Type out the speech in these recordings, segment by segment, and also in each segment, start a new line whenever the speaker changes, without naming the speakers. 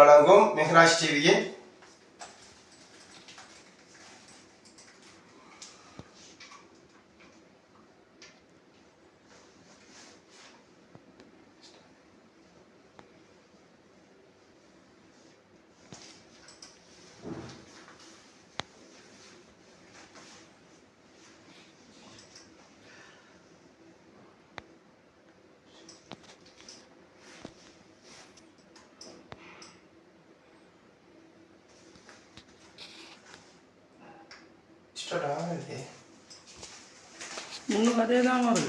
வழங்கும் மெஹராஜ் டிவியின்
추출을 하면 돼.
뭔가 대나무를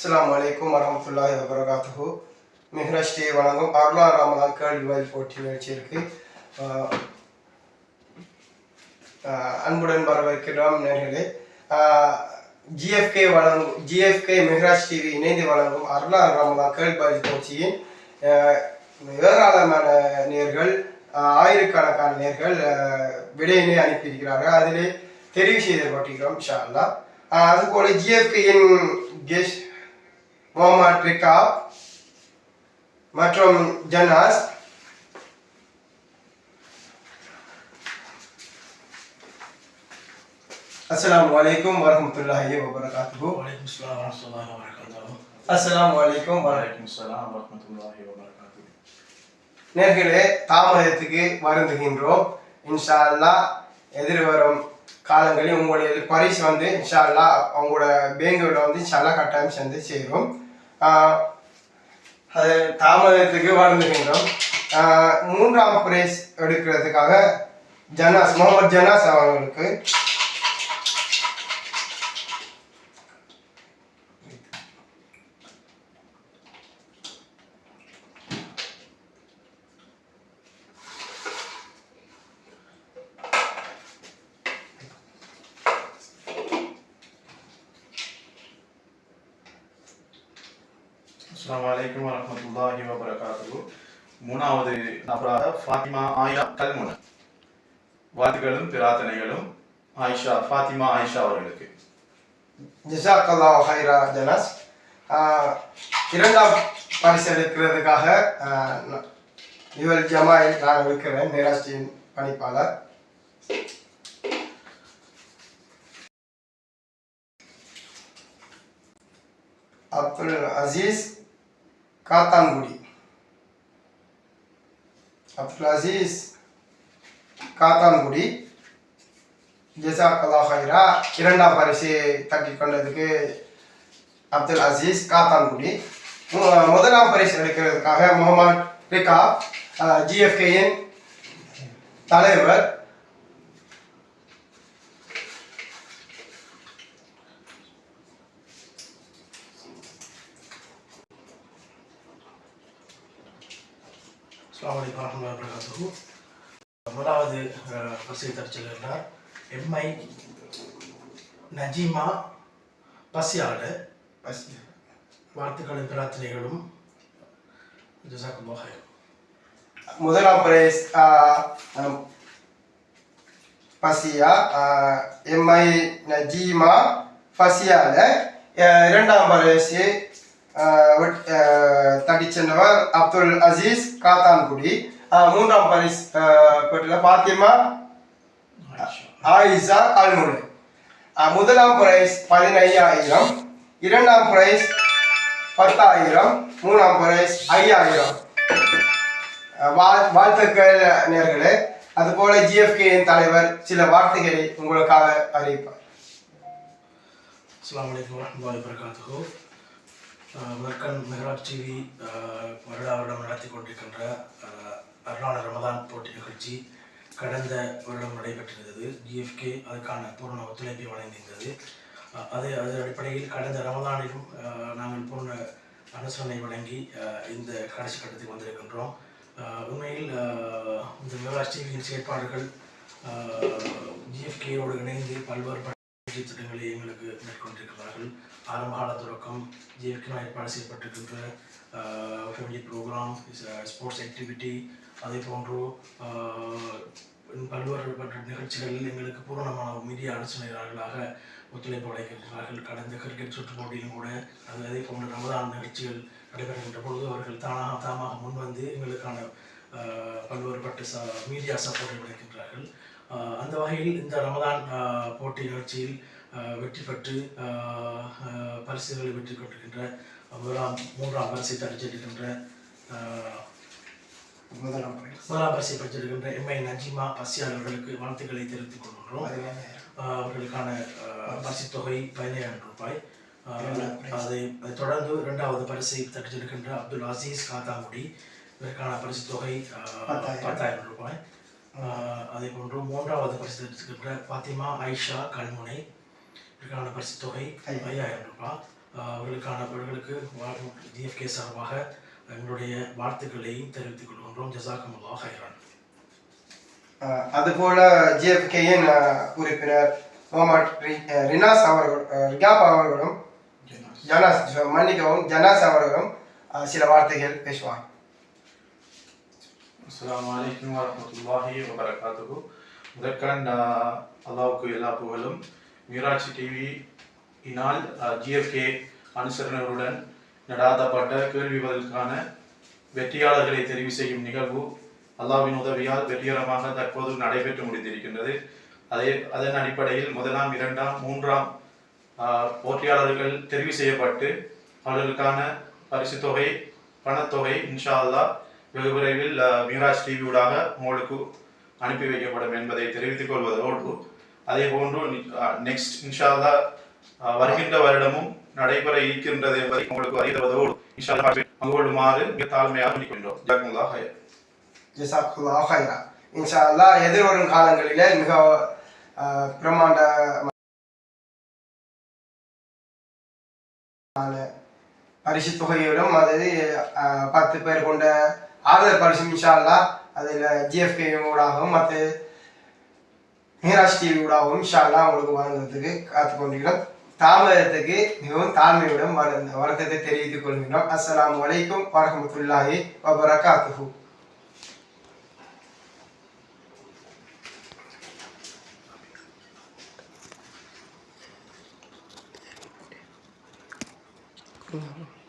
அஸ்லாம் வலைக்கம் வரமத்துல்லாஹி வபரகாத்து மெஹராஜ் டிவி வழங்கும் அருளா ரமலான் கேள்வி போட்டி நிகழ்ச்சி இருக்கு அன்புடன் வரவேற்கிறோம் நேர்களே. ஜிஎஃப்கே வழங்கும் ஜிஎஃப்கே மெஹராஜ் டிவி இணைந்து வழங்கும் அருளா ரமலான் கேள்வி போட்டியின் ஏராளமான நேர்கள் ஆயிரக்கணக்கான நேர்கள் விடையினை அனுப்பியிருக்கிறார்கள். அதிலே தெரிவு செய்து போட்டிருக்கிறோம் ஷா அல்லா அதுபோல ஜிஎஃப்கேயின் கெஸ்ட் முகமது ரிகா மற்றும் ஜனாஸ் அஸ்ஸலாமு அலைக்கும் வரஹ்மத்துல்லாஹி வபரகாத்துஹு
வலைக்கம் ஸ்லாம் வரமத்துல்லாஹி வரகாத்துஹு
அஸ்ஸலாமு அலைக்கும் வர
வலைக்கம் ஸ்லாம் வரமத்துல்லாஹி வரகாத்துஹு
நேர்களே தாமதத்துக்கு வருந்துகின்றோம். இன்ஷா அல்லாஹ் எதிர்வரும் காலங்களில் உங்களுடைய பரிசு வந்து இன்ஷால்லா அவங்களோட பேங்கோட வந்து இன்ஷால்லா கட்டாயம் சேர்ந்து சேரும். அது தாமதத்துக்கு வருந்துகின்றோம் மூன்றாம் பிரைஸ் எடுக்கிறதுக்காக ஜனாஸ் முகமது ஜனாஸ் அவர்களுக்கு
அஸ்லாம் வலைக்கம் வரமத்துல்லாஹி வபரகாத்து மூணாவது நபராக ஃபாத்திமா ஆயா கல்முன. வாழ்த்துக்களும் பிரார்த்தனைகளும் ஆயிஷா ஃபாத்திமா ஆயிஷா அவர்களுக்கு.
ஜிசாக்கல்லா ஹைரா ஜனாஸ் ஆஹ் இரண்டாம் பரிசு எடுக்கிறதுக்காக இவர் ஜமாயில் நான் இருக்கிறேன் நேராஸ்டியின் பணிப்பாளர். அப்துல் அசீஸ் காத்தான்குடி அப்துல் அசீஸ் காத்தான்குடி ஜெசா ஹைரா இரண்டாம் பரிசு தட்டி கொண்டதுக்கு அப்துல் அசீஸ் காத்தான்குடி. முதலாம் பரிசு எடுக்கிறதுக்காக முகமது ரிகா ஜிஎஃப்கேயின் தலைவர்.
அஸ்லாம் வலைக்கம் வரமத்துல்லாஹி வரகாத்துஹு முதலாவது பரிசை தரிச்சல்கிறார் எம்ஐ நஜீமா பசியாடு
பசி.
வாழ்த்துக்களும் பிரார்த்தனைகளும்
முதலாம் பிரைஸ் பசியா எம்ஐ நஜீமா பசியால இரண்டாம் பரிசு தட்டி சென்றவர் அப்துல் அசீஸ் காத்தான்குடி. மூன்றாம் பரிசு அஹ், பெற்றுள்ள பாத்திமா
ஆயிஷா
ஆயிஷா முதலாம் பிரைஸ் பதினையாயிரம் இரண்டாம் பிரைஸ் பத்தாயிரம் மூணாம் பிரைஸ் ஐயாயிரம். வாழ்த்துக்கள் நேர்களே. அதுபோல ஜிஎஃப்கேயின் தலைவர் சில வார்த்தைகளை உங்களுக்காக அறிவிப்பார்.
அஸ்லாம் வலைக்கம் வரமத்துல்லாஹி வபரகாத்துஹு. வர்க்கன் மெஹராஜ் டிவி வருடா வருடம் நடத்தி கொண்டிருக்கின்ற அருளான ரமதான் போட்டி நிகழ்ச்சி கடந்த வருடம் நடைபெற்றிருந்தது. ஜிஎஃப்கே அதுக்கான பூர்ண ஒத்துழைப்பை வழங்கியிருந்தது. அதே அது அடிப்படையில் கடந்த ரமதானிலும் நாங்கள் பூர்ண அனுசரணை வழங்கி இந்த கடைசி கட்டத்துக்கு வந்திருக்கின்றோம். உண்மையில் இந்த மெஹராஜ் டிவியின் செயற்பாடுகள் ஜிஎஃப்கேயோடு இணைந்து பல்வேறு பயிற்சி திட்டங்களை எங்களுக்கு மேற்கொண்டிருக்கிறார்கள். ஆரம்ப கால தொடக்கம் ஜிஎஃப்கே ஏற்பாடு செய்யப்பட்டிருக்கின்ற ஃபேமிலி ப்ரோக்ராம் ஸ்போர்ட்ஸ் ஆக்டிவிட்டி அதே போன்று பல்வேறு பட்ட நிகழ்ச்சிகளில் எங்களுக்கு பூரணமான மீடியா ஆலோசனையாளர்களாக ஒத்துழைப்பு அடைகின்றார்கள் கடந்த கிரிக்கெட் சுற்று போட்டியிலும் கூட அது அதே போன்ற ரமதான் நிகழ்ச்சிகள் நடைபெறுகின்ற பொழுது அவர்கள் தானாக தாமாக முன்வந்து எங்களுக்கான பல்வேறு பல்வேறுபட்ட ச மீடியா சப்போர்ட்டை வழங்குகின்றார்கள் அந்த வகையில் இந்த ரமதான் போட்டி நிகழ்ச்சியில் வெற்றி பெற்று பரிசுகளை வெற்றி பெற்றிருக்கின்ற முதலாம் மூன்றாம் பரிசை தடிச்சிருக்கின்ற ஆஹ்
முதலாம்
பரிசை. பெற்றிருக்கின்ற எம்ஐ நஜிமா பசியார் அவர்களுக்கு வாழ்த்துக்களை தெரிவித்துக் கொள்கின்றோம். அவர்களுக்கான ஆஹ் பரிசுத் தொகை பதினேழாயிரம் ரூபாய் அதை தொடர்ந்து இரண்டாவது பரிசை தட்டிச்சிருக்கின்ற அப்துல் அசீஸ் காத்தாங்குடி. இதற்கான பரிசுத் தொகை
பத்தாயிரம்.
ரூபாய். அதே போன்று மூன்றாவது பரிசு தட்டிச்சிருக்கின்ற பாத்திமா ஐஷா கல்முனை. இதற்கான பரிசுத் தொகை
ஐயா.
ஐயாயிரம் ரூபாய் அவர்களுக்கான அவர்களுக்கு ஜிஎஃப்கே சார்பாக எங்களுடைய வாழ்த்துக்களையும் தெரிவித்துக் கொள்கின்றோம். ஜசாக்கமுல்லா ஹைரான்.
அதுபோல ஜிஎஃப்கேயின் உறுப்பினர் முகமது ரினாஸ் அவர்கள் ரிகாப் அவர்களும் ஜனாஸ் மன்னிக்கவும் ஜனாஸ் அவர்களும் சில வார்த்தைகள் பேசுவார்
அஸ்லாம் வலைக்கம் வரமத்துல்லாஹி வபரகாத்துஹு முதற்கண் அல்லாவுக்கு எல்லா புகழும். மீராட்சி டிவி இனால் ஜிஎஃப்கே அனுசரணர்களுடன் நடாத்தப்பட்ட கேள்வி பதிலுக்கான வெற்றியாளர்களை தெரிவு செய்யும் நிகழ்வு அல்லாஹ்வின் உதவியால் வெற்றிகரமாக தற்போது நடைபெற்று முடிந்திருக்கின்றது. அதே அதன் அடிப்படையில் முதலாம் இரண்டாம் மூன்றாம் போட்டியாளர்கள் தெரிவு செய்யப்பட்டு அவர்களுக்கான பரிசுத் தொகை பணத்தொகை இன்ஷா அல்லாஹ் வெகு விரைவில் அஹ், டிவி ஊடாக உங்களுக்கு அனுப்பி வைக்கப்படும் என்பதை தெரிவித்துக் கொள்வதோடு அதே போன்று நெக்ஸ்ட் இன்ஷால்லா வருகின்ற வருடமும் நடைபெற இருக்கின்றது என்பதை உங்களுக்கு அறிவதோடு இன்ஷா அல்லாஹ் மிக தாழ்மையாக நிற்கின்றோம் ஜாக்குமுல்லாஹ் ஹைர்
ஜசாக்குல்லா ஹைரா இன்ஷா அல்லாஹ் எதிர்வரும் காலங்களிலே மிக அஹ், பிரம்மாண்ட பரிசு தொகையோடும் அதாவது பத்து பேர் கொண்ட ஆறுதல் பரிசு இன்ஷால்லா அதில் ஜிஎஃப்கே ஊடாகவும் மற்ற மீராஜ் டிவி ஊடாகவும் இன்ஷால்லா அவங்களுக்கு உங்களுக்கு வழங்குறதுக்கு காத்து கொண்டிருக்கிறோம். தாமதத்துக்கு மிகவும் தாழ்மையுடன் வரு- வருத்தத்தை தெரிவித்துக் கொள்கிறோம் அஸ்லாம் வலைக்கும் வரமத்துல்லாஹி வபரகாத்துஹு.
Mm-hmm.